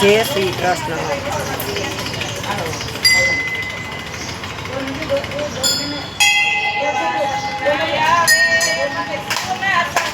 જય શ્રી કૃષ્ણ. આવે